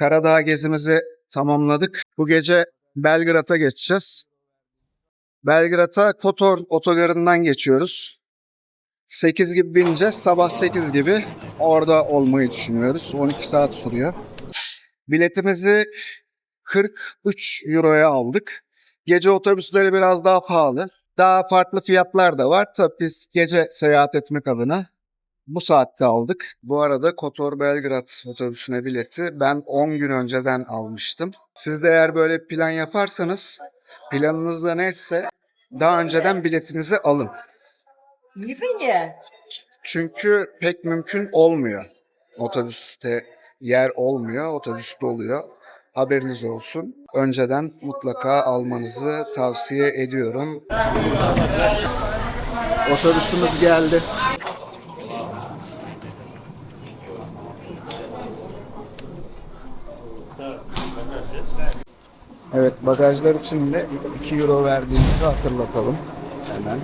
Karadağ gezimizi tamamladık. Bu gece Belgrad'a geçeceğiz. Belgrad'a Kotor otogarından geçiyoruz. 8 gibi bineceğiz. Sabah 8 gibi orada olmayı düşünüyoruz. 12 saat sürüyor. Biletimizi 43 euroya aldık. Gece otobüsleri biraz daha pahalı. Daha farklı fiyatlar da var. Tabii biz gece seyahat etmek adına bu saatte aldık. Bu arada Kotor Belgrad otobüsüne bileti ben 10 gün önceden almıştım. Siz de eğer böyle plan yaparsanız planınız da neyse daha önceden biletinizi alın. Niye? Çünkü pek mümkün olmuyor. Otobüste yer olmuyor, otobüs doluyor. Haberiniz olsun. Önceden mutlaka almanızı tavsiye ediyorum. Otobüsümüz geldi. Evet bagajlar için de 2 euro verdiğimizi hatırlatalım. Hemen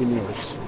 biniyoruz.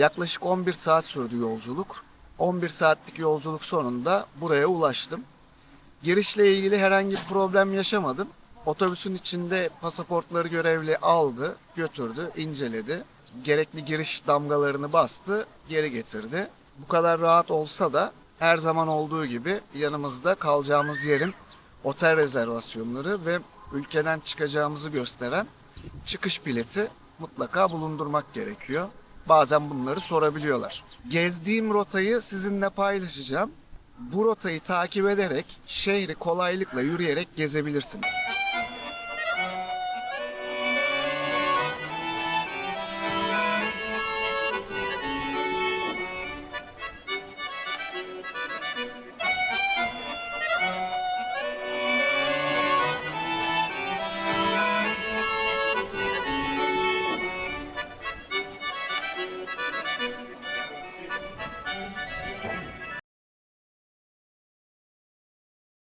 Yaklaşık 11 saat sürdü yolculuk. 11 saatlik yolculuk sonunda buraya ulaştım. Girişle ilgili herhangi bir problem yaşamadım. Otobüsün içinde pasaportları görevli aldı, götürdü, inceledi. Gerekli giriş damgalarını bastı, geri getirdi. Bu kadar rahat olsa da her zaman olduğu gibi yanımızda kalacağımız yerin otel rezervasyonları ve ülkeden çıkacağımızı gösteren çıkış bileti mutlaka bulundurmak gerekiyor. Bazen bunları sorabiliyorlar. Gezdiğim rotayı sizinle paylaşacağım. Bu rotayı takip ederek şehri kolaylıkla yürüyerek gezebilirsiniz.